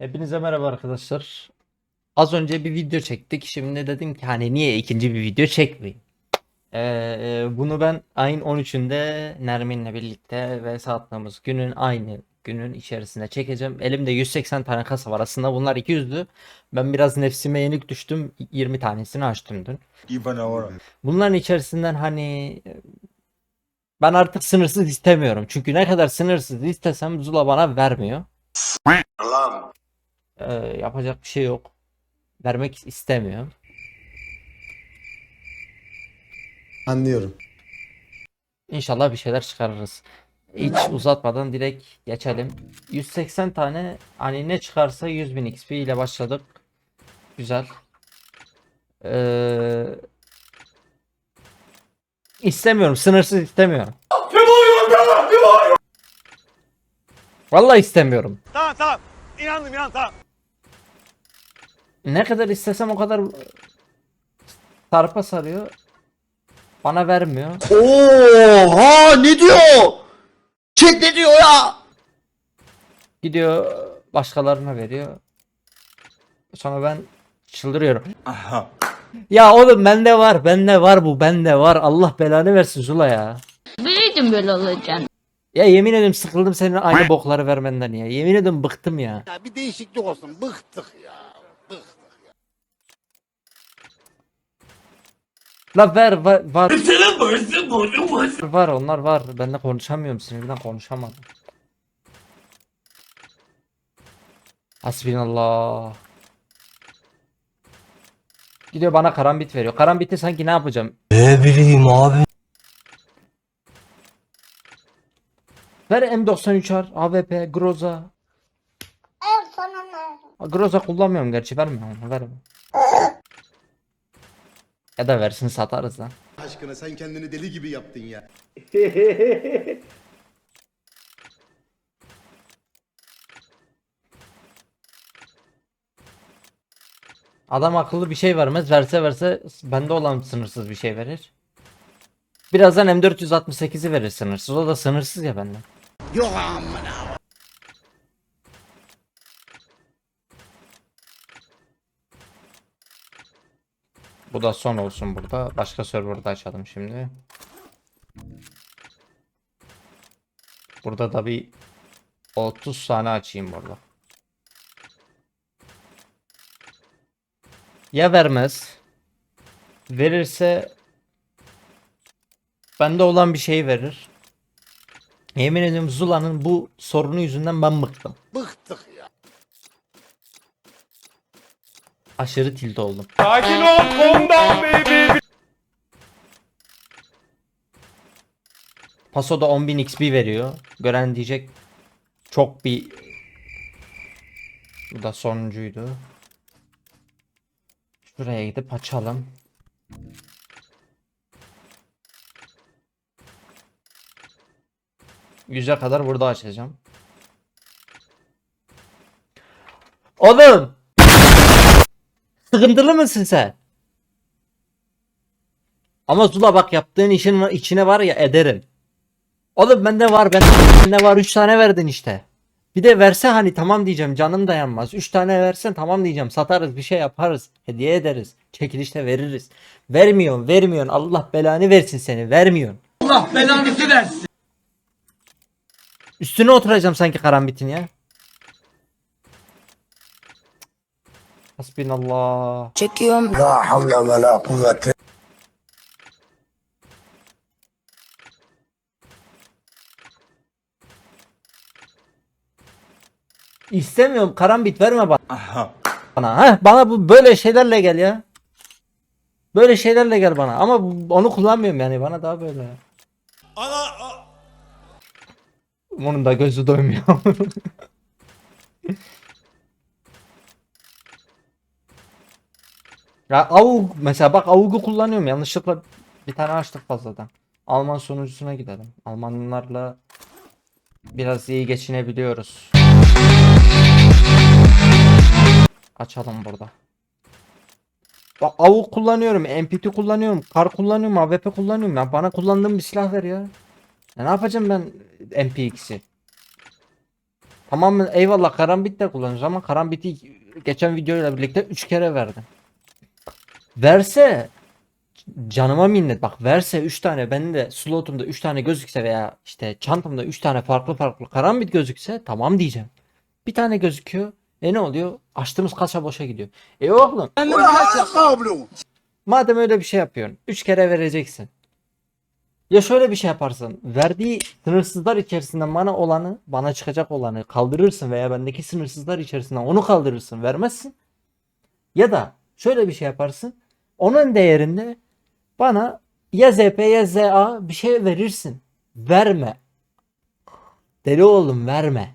Hepinize merhaba arkadaşlar. Az önce bir video çektik. Şimdi dedim ki hani niye ikinci bir video çekmeyeyim. Ee, bunu ben ayın 13'ünde Nermin'le birlikte ve sattığımız günün aynı günün içerisinde çekeceğim. Elimde 180 tane kasa var. Aslında bunlar 200'dü. Ben biraz nefsime yenik düştüm. 20 tanesini açtım dün. Bunların içerisinden hani e, ben artık sınırsız istemiyorum. Çünkü ne kadar sınırsız istesem Zula bana vermiyor. Ee, yapacak bir şey yok. Vermek istemiyor. Anlıyorum. İnşallah bir şeyler çıkarırız. Hiç uzatmadan direkt geçelim. 180 tane hani ne çıkarsa 100.000 XP ile başladık. Güzel. Ee, istemiyorum. Sınırsız istemiyorum. Vallahi istemiyorum. Tamam tamam. İnandım inan tamam. Ne kadar istesem o kadar sarpa sarıyor. Bana vermiyor. Oha ne diyor? Çek ne diyor ya? Gidiyor başkalarına veriyor. Sonra ben çıldırıyorum. Aha. Ya oğlum bende var, bende var bu, bende var. Allah belanı versin Zula ya. Biliyordum böyle olacağını. Ya yemin ederim sıkıldım senin aynı bokları vermenden ya. Yemin ederim bıktım ya. Ya bir değişiklik olsun. Bıktık ya. La ver var var. var onlar var. Ben de konuşamıyorum sinirden konuşamadım. Hasbinallah. Gidiyor bana karambit veriyor. Karambiti sanki ne yapacağım? Ne bileyim abi. Ver M93R, AWP, Groza. Groza kullanmıyorum gerçi verme onu verme. Ya da versin satarız lan. Aşkına sen kendini deli gibi yaptın ya. Adam akıllı bir şey vermez. Verse verse bende olan sınırsız bir şey verir. Birazdan M468'i verir sınırsız. O da sınırsız ya benden. Yok amına. Bu da son olsun burada. Başka serverda açalım şimdi. Burada da bir 30 tane açayım burada. Ya vermez. Verirse bende olan bir şey verir. Yemin ediyorum Zula'nın bu sorunu yüzünden ben bıktım. Bıktık ya. Aşırı tilt oldum. Sakin ol. Calm down baby. Paso'da 10.000 XP veriyor. Gören diyecek çok bir Bu da sonuncuydu. Şuraya gidip açalım. Yüze kadar burada açacağım. Oğlum! Sıkıntılı mısın sen? Ama Zula bak yaptığın işin içine var ya ederim. Oğlum bende var ben bende var 3 tane verdin işte. Bir de verse hani tamam diyeceğim canım dayanmaz. 3 tane versen tamam diyeceğim satarız bir şey yaparız. Hediye ederiz. Çekilişte veririz. Vermiyorsun vermiyorsun Allah belanı versin seni vermiyorsun. Allah belanı versin. Üstüne oturacağım sanki karambitin ya. Hasbinallah. Çekiyorum. İstemiyorum karambit verme bana. Aha. bana. Heh, bana bu böyle şeylerle gel ya. Böyle şeylerle gel bana. Ama onu kullanmıyorum yani. Bana daha böyle. Ana. Onun da gözü doymuyor. ya avuk mesela bak avugu kullanıyorum. Yanlışlıkla bir tane açtık fazladan. Alman sonucusuna gidelim. Almanlarla biraz iyi geçinebiliyoruz. Açalım burada. Bak avuk kullanıyorum, MPT kullanıyorum, kar kullanıyorum, AWP kullanıyorum. Ya bana kullandığım bir silah ver ya. Ya ne yapacağım ben MPX'i? Tamam eyvallah karambit de kullanırız ama karambiti geçen videoyla birlikte 3 kere verdim. Verse canıma minnet bak verse 3 tane benim de slotumda 3 tane gözükse veya işte çantamda 3 tane farklı farklı karambit gözükse tamam diyeceğim. Bir tane gözüküyor. E ne oluyor? Açtığımız kasa boşa gidiyor. E oğlum madem öyle bir şey yapıyorsun 3 kere vereceksin. Ya şöyle bir şey yaparsın. Verdiği sınırsızlar içerisinden bana olanı, bana çıkacak olanı kaldırırsın veya bendeki sınırsızlar içerisinden onu kaldırırsın, vermezsin. Ya da şöyle bir şey yaparsın. Onun değerinde bana ya ZP ya ZA bir şey verirsin. Verme. Deli oğlum verme.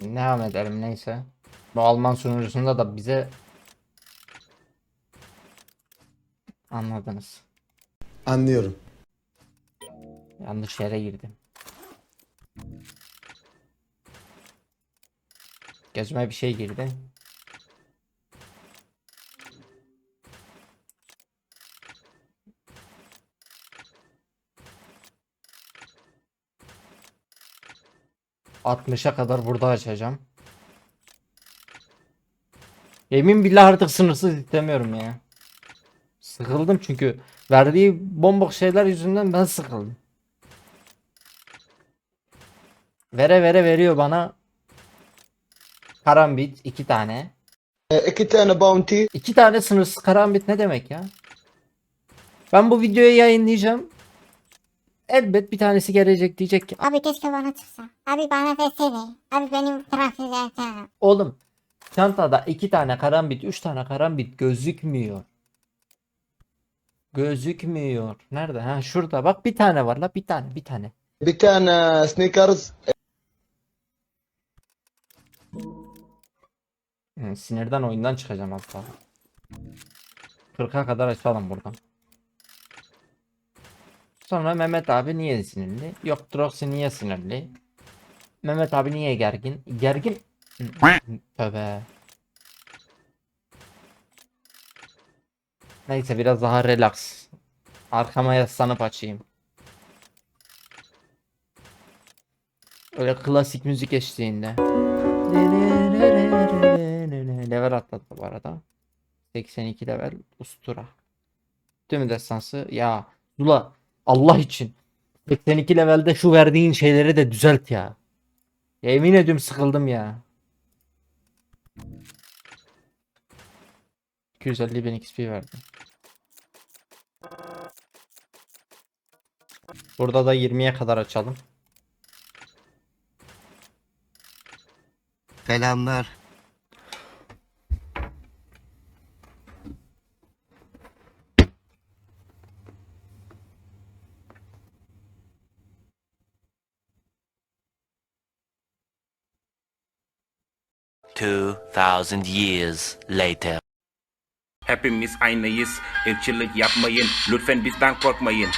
Devam edelim neyse. Bu Alman sunucusunda da bize anladınız. Anlıyorum. Yanlış yere girdim. Gözüme bir şey girdi. ...60'a kadar burada açacağım. Yemin billah artık sınırsız istemiyorum ya. Sıkıldım çünkü verdiği bombok şeyler yüzünden ben sıkıldım. Vere vere veriyor bana. Karambit iki tane. iki tane bounty. İki tane sınırsız karambit ne demek ya? Ben bu videoyu yayınlayacağım. Elbet bir tanesi gelecek diyecek ki Abi keşke bana çıksa. Abi bana versene. Abi benim etsene. oğlum çantada iki tane karambit, üç tane karambit gözükmüyor. Gözükmüyor. Nerede? Ha şurada. Bak bir tane var la bir tane bir tane. Bir tane sneakers. Sinirden oyundan çıkacağım az daha. 40'a kadar açalım buradan. Sonra Mehmet abi niye sinirli? Yok Droxy niye sinirli? Mehmet abi niye gergin? Gergin... Tövbe. Neyse biraz daha relax. Arkama yaslanıp açayım. Öyle klasik müzik eşliğinde. Level atladı bu arada. 82 level ustura. Tüm destansı ya Zula Allah için 82 levelde şu verdiğin şeyleri de düzelt ya. ya emin ediyorum sıkıldım ya. 250 bin XP verdi. Burada da 20'ye kadar açalım. Selamlar. Two thousand years later. Hepimiz aynıyız. Irkçılık yapmayın. Lütfen bizden korkmayın.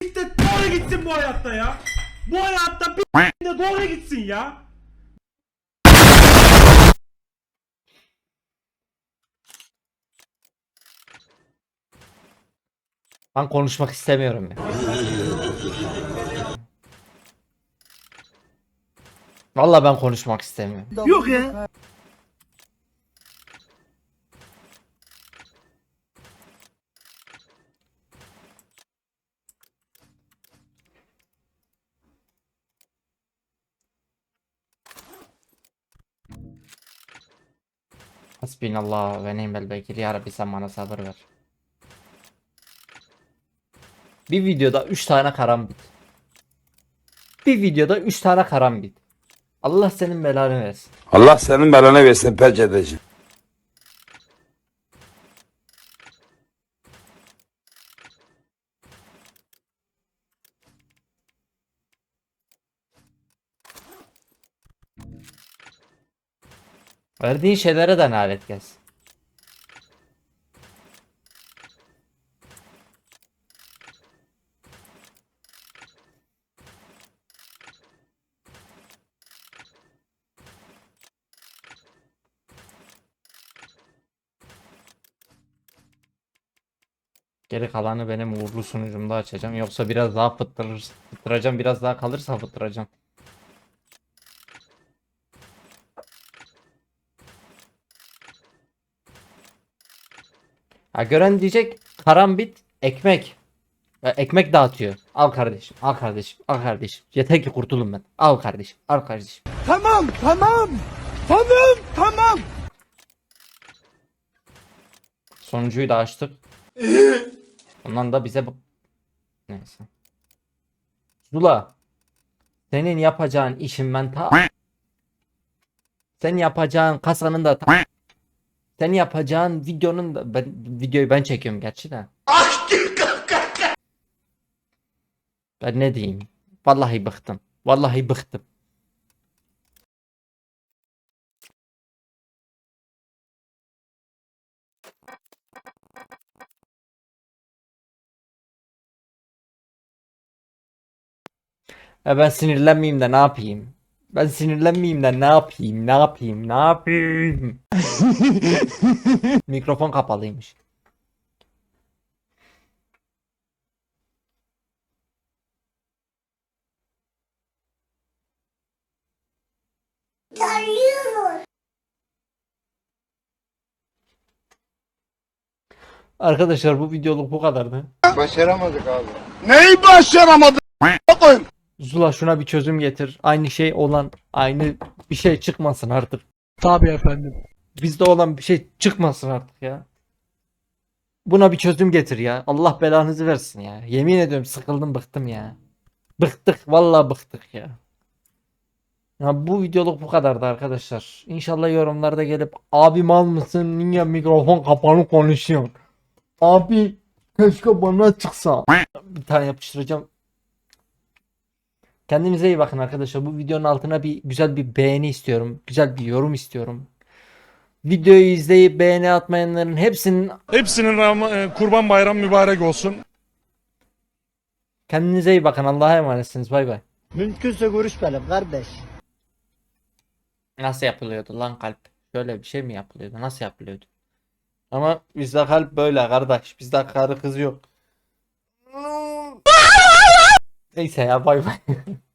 İşte doğru gitsin bu hayatta ya. Bu hayatta bir de doğru gitsin ya. Ben konuşmak istemiyorum ya. Vallahi ben konuşmak istemiyorum. Yok ya. Hasbinallah ve ni'mel vekil. Ya Rabbi sen bana sabır ver. Bir videoda 3 tane karambit. Bir videoda 3 tane karambit. Allah senin belanı versin. Allah senin belanı versin pençedeci. Verdiğin şeylere de lanet gelsin. Geri kalanı benim uğurlu sunucumda açacağım. Yoksa biraz daha fıttırır, fıttıracağım. Biraz daha kalırsa fıttıracağım. Ha gören diyecek karambit ekmek. Ya ekmek dağıtıyor. Al kardeşim, al kardeşim, al kardeşim. Yeter ki kurtulun ben. Al kardeşim, al kardeşim. Tamam tamam. Tamam tamam. Sonuncuyu da açtık. Ondan da bize. Neyse. Zula. Senin yapacağın işin ben ta... Sen yapacağın kasanın da ta... Sen yapacağın videonun da... Ben, videoyu ben çekiyorum gerçi de. Ben ne diyeyim? Vallahi bıktım. Vallahi bıktım. Ya ben sinirlenmeyeyim de ne yapayım? Ben sinirlenmeyeyim de ne yapayım? Ne yapayım? Ne yapayım? Mikrofon kapalıymış. Arkadaşlar bu videoluk bu kadardı. Başaramadık abi. Neyi başaramadın? Koyun. Zula şuna bir çözüm getir. Aynı şey olan aynı bir şey çıkmasın artık. Tabii efendim. Bizde olan bir şey çıkmasın artık ya. Buna bir çözüm getir ya. Allah belanızı versin ya. Yemin ediyorum sıkıldım bıktım ya. Bıktık vallahi bıktık ya. Ya bu videoluk bu kadardı arkadaşlar. İnşallah yorumlarda gelip abi mal mısın? Niye mikrofon kapalı konuşuyorsun? Abi keşke bana çıksa. Bir tane yapıştıracağım. Kendinize iyi bakın arkadaşlar. Bu videonun altına bir güzel bir beğeni istiyorum. Güzel bir yorum istiyorum. Videoyu izleyip beğeni atmayanların hepsinin Hepsinin Ram- e, kurban bayram mübarek olsun. kendinize iyi bakın. Allah'a emanetsiniz. Bay bay. Mümkünse görüşmeyelim kardeş. Nasıl yapılıyordu lan kalp? Şöyle bir şey mi yapılıyordu? Nasıl yapılıyordu? Ama bizde kalp böyle kardeş. Bizde karı kız yok. Neyse ya bay bay.